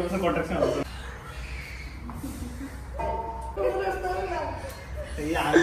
सगळं कॉन्ट्रॅक्शन होतं ते आम्ही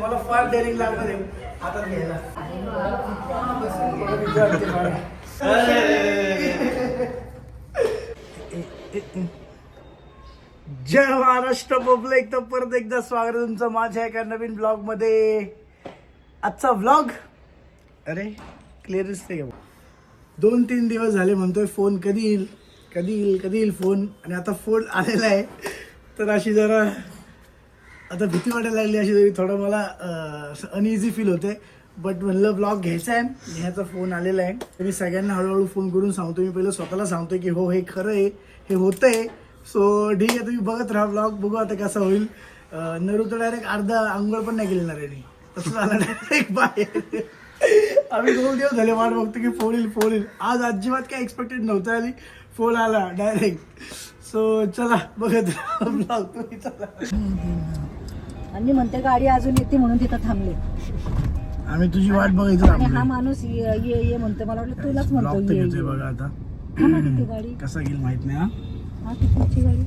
मला फार डेअरिंग लागणार आहे हातात घ्यायला. विचारते मला. जय महाराष्ट्र पब्लिक. तर परत एकदा स्वागत तुमचं माझ्या एका नवीन ब्लॉगमध्ये. आजचा ब्लॉग अरे क्लिअर दिसते दोन तीन दिवस झाले म्हणतोय फोन कधी येईल? कधी येईल? कधी येईल फोन आणि आता फोन आलेला आहे. तर अशी जरा आता भीती वाटायला लागली अशी तरी थोडं मला अनइझी फील होते. बट म्हणलं ब्लॉग घ्यायचा आहे. ह्याचा फोन आलेला आहे. तर मी सगळ्यांना हळूहळू फोन करून सांगतो मी पहिलं स्वतःला सांगतोय की हो हे खरं आहे. हे होतं आहे सो ठीक आहे तुम्ही बघत राहा ब्लॉग बघू आता कसं होईल. नरू तर डायरेक्ट अर्धा आंघोळ पण नाही केली नरेने तसं झालं डायरेक्ट बाहेर. आम्ही दोन दिवस झाले वाट बघतो की फोन येईल फोन येईल. आज अजिबात काय एक्सपेक्टेड नव्हतं आली. फोन आला डायरेक्ट सो चला बघत राहा ब्लॉग तुम्ही चला. आणि मी म्हणते गाडी अजून येते म्हणून तिथं थांबले. आम्ही तुझी वाट बघायचो आणि हा. माणूस ये ये ये म्हणतो मला वाटलं तुलाच म्हणतो ये, ये. बघा आता. हा ना किती गाडी. कसा घेईल माहीत नाही हा? हा कितीची गाडी.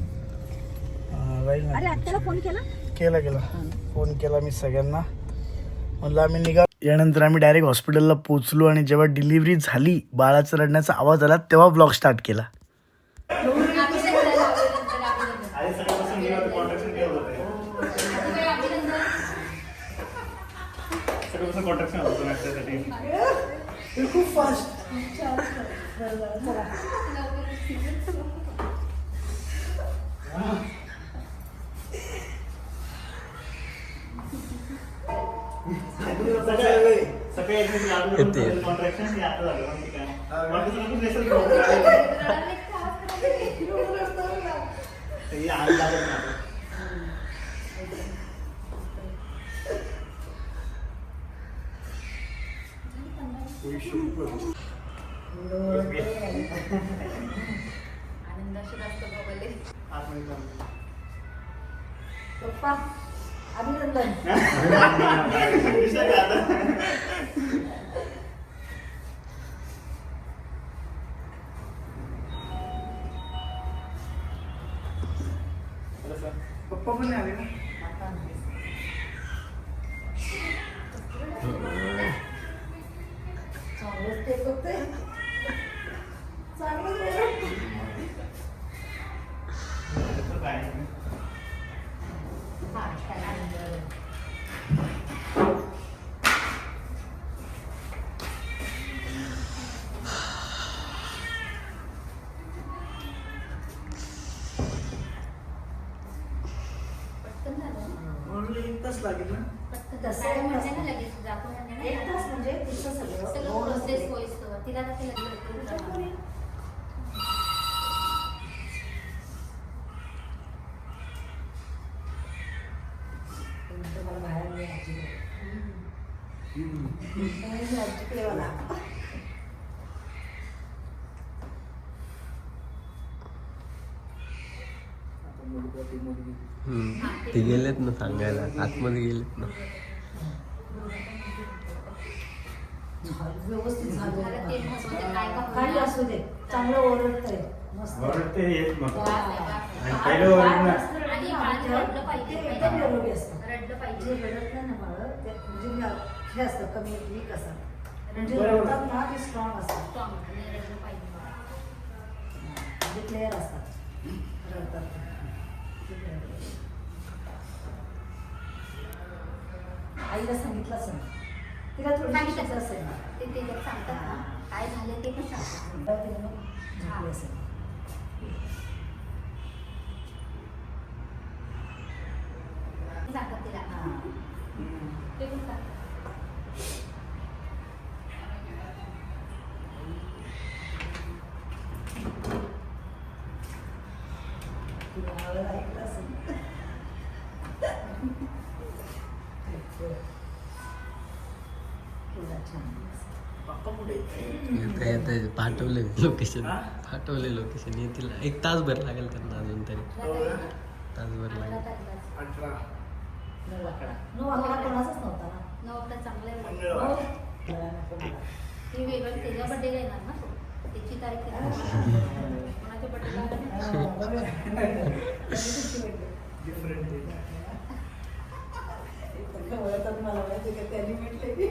अं, राहील ना. अरे आत्याला फोन केला? केला केला. फोन केला मी सगळ्यांना. म्हणलं आम्ही निघा. यानंतर आम्ही डायरेक्ट हॉस्पिटलला पोहोचलो आणि जेव्हा डिलिव्हरी झाली बाळाचा रडण्याचा आवाज आला तेव्हा ब्लॉग स्टार्ट केला आधी सकाळपासून मी होतं, contraction केलं होतं. Contraction होतं माझ्यासाठी. खूप फास्ट सकाळी सकाळी एक हे आता झालं, आठ मिनिट थांब. पप्पा अभिनंदन विषय काय आता? पप्पा पण नाही आले ना तास लागेल ना? तसं आहे ना. एक तास म्हणजे तिचं सगळं दोन तिला तुमचं मला बाहेर नाही गरज. तुम्ही यायची ते गेलेत ना सांगायला. आतमध्ये गेलेत ना. व्यवस्थित झालं. काही असू दे. चांगलं ओरडतंय. मस्त. ओरडते हेच मग. आणि पहिलं ओरडणं. ते एकदम निरोगी असतं. जे रडत नाही ना बाळ ते म्हणजे हे असतं कमी वीक म्हणजे बरोबर. रडतात ना ते स्ट्रॉंग असतात म्हणजे क्लिअर असतात रडतात. आईला सांगितलं असेल. तिला थोडी सांगितलं. असेल. ना ते ते जर सांगतात ना काय झालं ते पण सांगतात असेल. सांगतात तिला. हां. ते पण सांगतात तिला आवाज ऐकला असेल केवढा छान पप्पा कुठे पाठवले लोकेशन? पाठवले लोकेशन येतील. एक तासभर लागेल त्यांना अजून तरी? तासभर लागेल. हो. मला. त्यांनी म्हटलं मला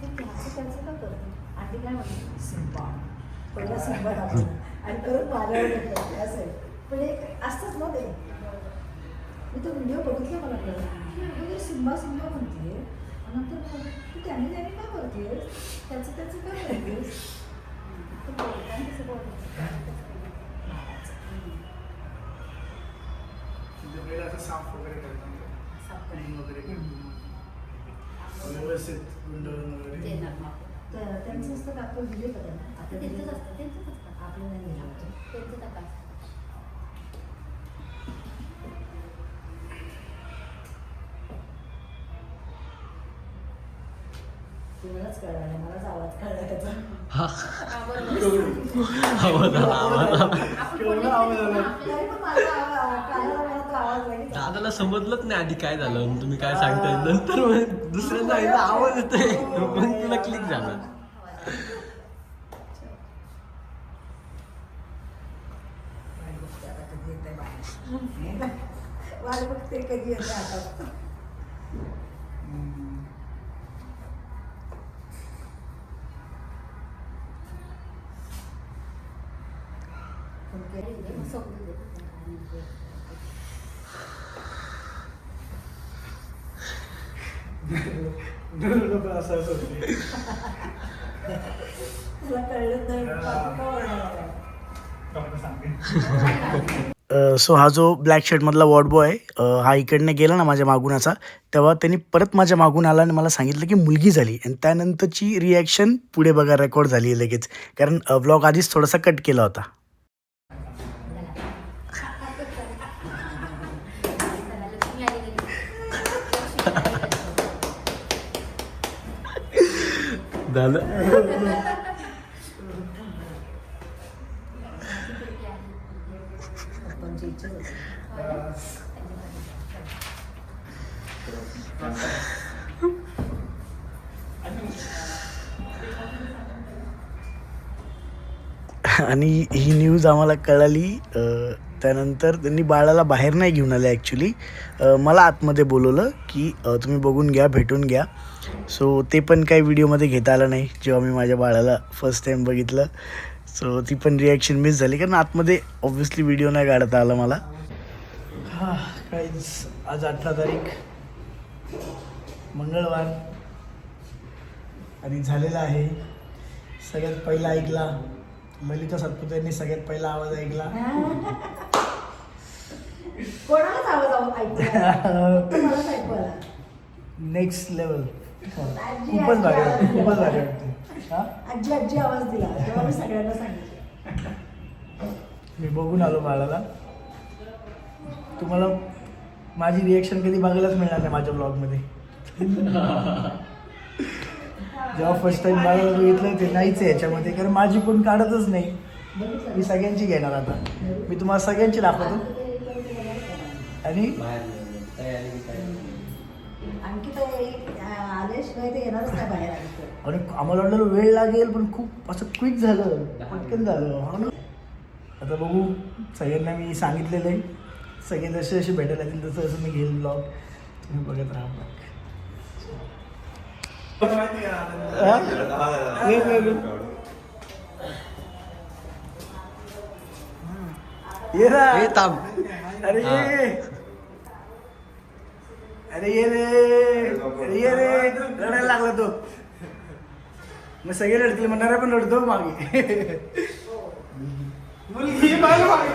ते त्याचं त्याचं का करतो आधी काय म्हणते सिंबा. पहिला सिंबा दाखवला आणि परत असं आहे. पण एक असतंच ना ते? मी तो व्हिडिओ बघितला मला कळलं म्हणजे सिंबा सिंबा म्हणते आणि नंतर तू त्याने त्याने काय करते त्याचं त्याचं काय करतेस? ते बोलताना तसं बोलतो? म्हणजे असं साफ वगैरे करतात. क्लीन वगैरे. व्यवस्थित देणार. मग त्यांचं असतं का आपण दिले का त्यांना आता त्यांचंच असतं त्यांचंच असतं. आपलं नाही दिलं होतं त्यांचं तपास तुम्हालाच कळलं नाही मलाच आवाज कळला त्याचा. आवाज आला आवाज आला. आवाज पण पण लगेच. दादाला समजलंच नाही आधी काय झालं तुम्ही काय सांगताय नंतर मग दुसऱ्यांदा एकदा आवाज येतोय मग तुला क्लिक झालं वाट बघते आता कधी येते बाहेर. वाट बघते कधी येते आता फोन केला. मग समजून देतो काय म्हणजे. लोक असं असं होते. तुला कळलं नाही बाकी का ओरडायला? डॉक्टर सांगते. सो हा जो ब्लॅक शर्टमधला वॉर्ड बॉय हा इकडनं गेला ना माझ्या मागून असा तेव्हा त्यांनी परत माझ्या मागून आला आणि मला सांगितलं की मुलगी झाली. आणि त्यानंतरची रिॲक्शन पुढे बघा रेकॉर्ड झाली आहे लगेच. कारण ब्लॉग आधीच थोडासा कट केला होता. झालं आणि ही न्यूज आम्हाला कळाली त्यानंतर त्यांनी बाळाला बाहेर नाही घेऊन आलं ॲक्च्युली मला आतमध्ये बोलवलं की तुम्ही बघून घ्या भेटून घ्या. सो ते पण काही व्हिडिओमध्ये घेता आलं नाही जेव्हा मी माझ्या बाळाला फर्स्ट टाईम बघितलं. सो ती पण रिॲक्शन मिस झाली कारण आतमध्ये ऑब्व्हियसली व्हिडिओ नाही काढता आला मला. हां काहीच आज अठरा तारीख. मंगळवार. आणि झालेला आहे. सगळ्यात पहिला ऐकला. ललिता सातपुतेंनी सगळ्यात पहिला आवाज ऐकला. कोणालाच आवाज आवाज ऐकू फक्त मलाच ऐकू आला. नेक्स्ट लेवल खूपच भारी वाटते खूपच भारी. वाटते. आजी आजी आवाज दिला. तेव्हा मी सगळ्यांना सांगितलं. मी बघून आलो बाळाला. तुम्हाला माझी रिएक्शन कधी बघायलाच मिळणार नाही माझ्या ब्लॉगमध्ये जेव्हा फर्स्ट टाइम बाळाला बघितलं ते नाहीच आहे याच्यामध्ये कारण माझी कोण काढतच नाही. मी सगळ्यांची घेणार आता. मी तुम्हाला सगळ्यांची दाखवतो. आणि? आणखी तर आल्याशिवाय ते येणारच नाही बाहेर आम्हाला वाटलं वेळ लागेल पण खूप असं क्विक झालं. पटकन झालं. हो ना? आता बघू. सगळ्यांना मी सांगितलेलं आहे. सगळे जसे जसे भेटायला येतील तसं तसं मी घेईल ब्लॉग तुम्ही बघत राहा. हा? ये, ना. हे थांब. अरे हा. ये. अरे ये रे अरे ये रे रडायला लागला तो. मग सगळे रडतील म्हणणारा पण रडतो मागे. मुलगी मागे मागे.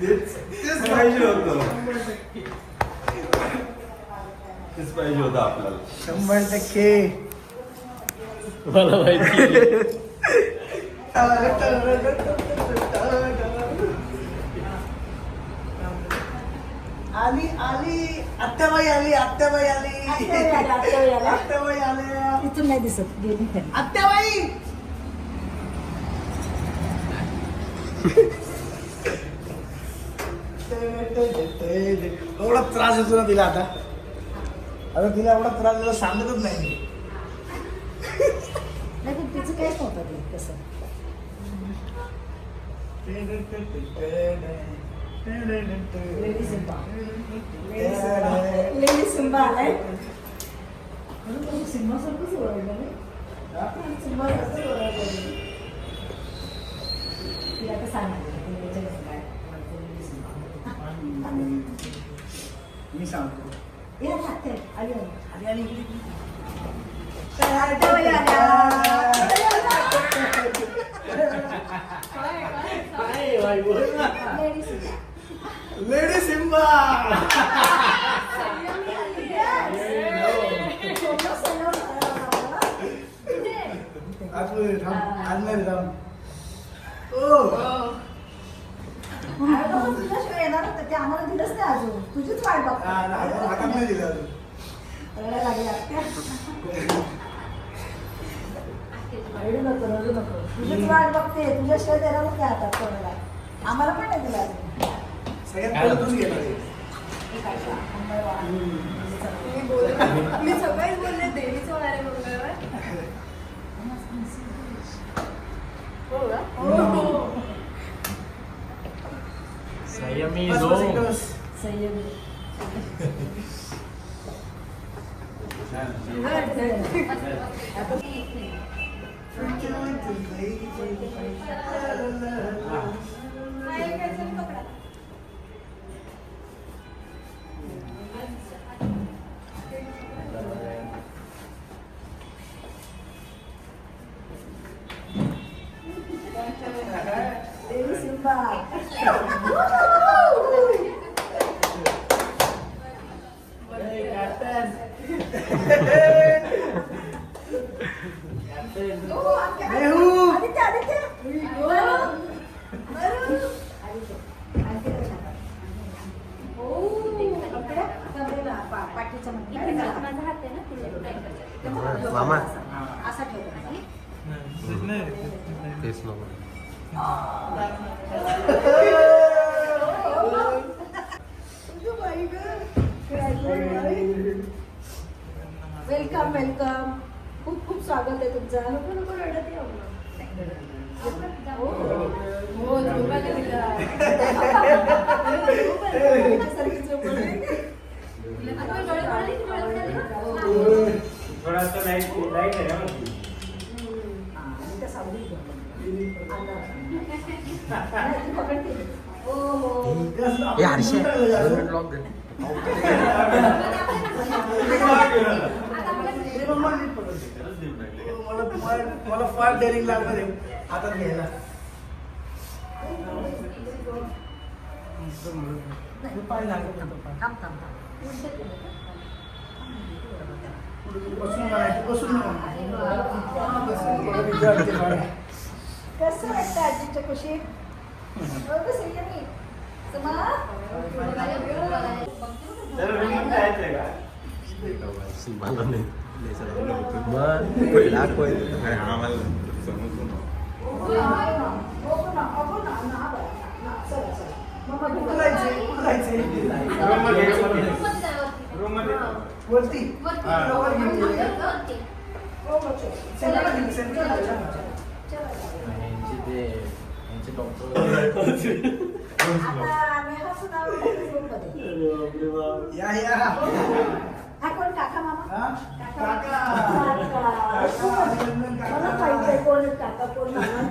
तेच पाहिजे होतं. तेच पाहिजे होतं आपल्याला. शंभर टक्के. मला माहिती आली आली. आत्याबाई आली आत्याबाई आली. आत्याबाई आल्या, आत्याबाई आल्या. आत्याबाई आल्या. इथून नाही दिसत गेली खाली. आत्याबाई! एवढा त्रास येतो ना तिला आता. आता तिला एवढा त्रास दिला सांगतच नाही मी. नाही पण तिचं काहीच नव्हतं ते तसं? सिम्बासारखंच ओळखलं नाही सिम्बासारखंच ओळखलं. ती आता काय सिम्बा. मी सांगतो ये आत्या, आली, आली. आली इकडे. आल्या. Lady Simba. लेडी सिम्बा आतमध्ये थांब आतमध्ये थांब ओ तुझ्याशिवाय येणार होतं ते आम्हाला दिलंच नाही अजून तुझीच वाट बघ हातात नाही दिलं अजून. रडायला लागली आत्या. रडू नको रडू नको तुझीच वाट बघते तुझ्याशिवाय देणारच नाही हातात कोणाला आम्हाला पण नाही दिला अजून सगळ्यात पहिलं तूच घेणार आहे. हे. मी सकाळीच बोलले देवीचं होणार आहे मंगळवार हो का? संयमी बस. संयमी. देवी सिम्बा. ओ, आत्या. मेहू. आदित्य, आदित्य. बरं. बरं. आदित्य. आदित्य कशा? ओ, कपड्या? कपड्याला पा- पाठीच्या मध्ये. इकडे माझा माझा हात आहे ना तिथे मामा. असा ठेवला तेच नको वेलकम वेलकम खूप खूप स्वागत आहे तुमचं नको नको रडत येऊ. हो. हो, झोपायला दिलं. सारखी झोपवली. आता डोळे पडले की डोळे झाले? थोडासा लाइट लाइट आहे ना हा, आणि त्या सावलीत झोपवली. आता. नाही, ती पकडते. हो, हो. ए हर्षे दोन मिनिट लॉक दे मला मला फार डेअरिंग लागणार आहे हातात घ्यायला पाय? लागत. बसून बसून. कसं वाटतं आजीच्या कुशीत मला नाही. मग पहिला पहिलं अरे आम्हाला समजतो ना कुठं जायचंय? कुठं जायचंय? रूम मध्ये रूम मध्ये रूममध्ये जा, वरती. रूम मध्ये वरती वरती. हा. वर घेऊन गेले. वरती. सेंटरला गेली, सेंटरला गेली. यांचे ते यांचे डॉक्टर या या हा कोण काका मामा? काका. मला पाहिजे कोण काका कोण मामा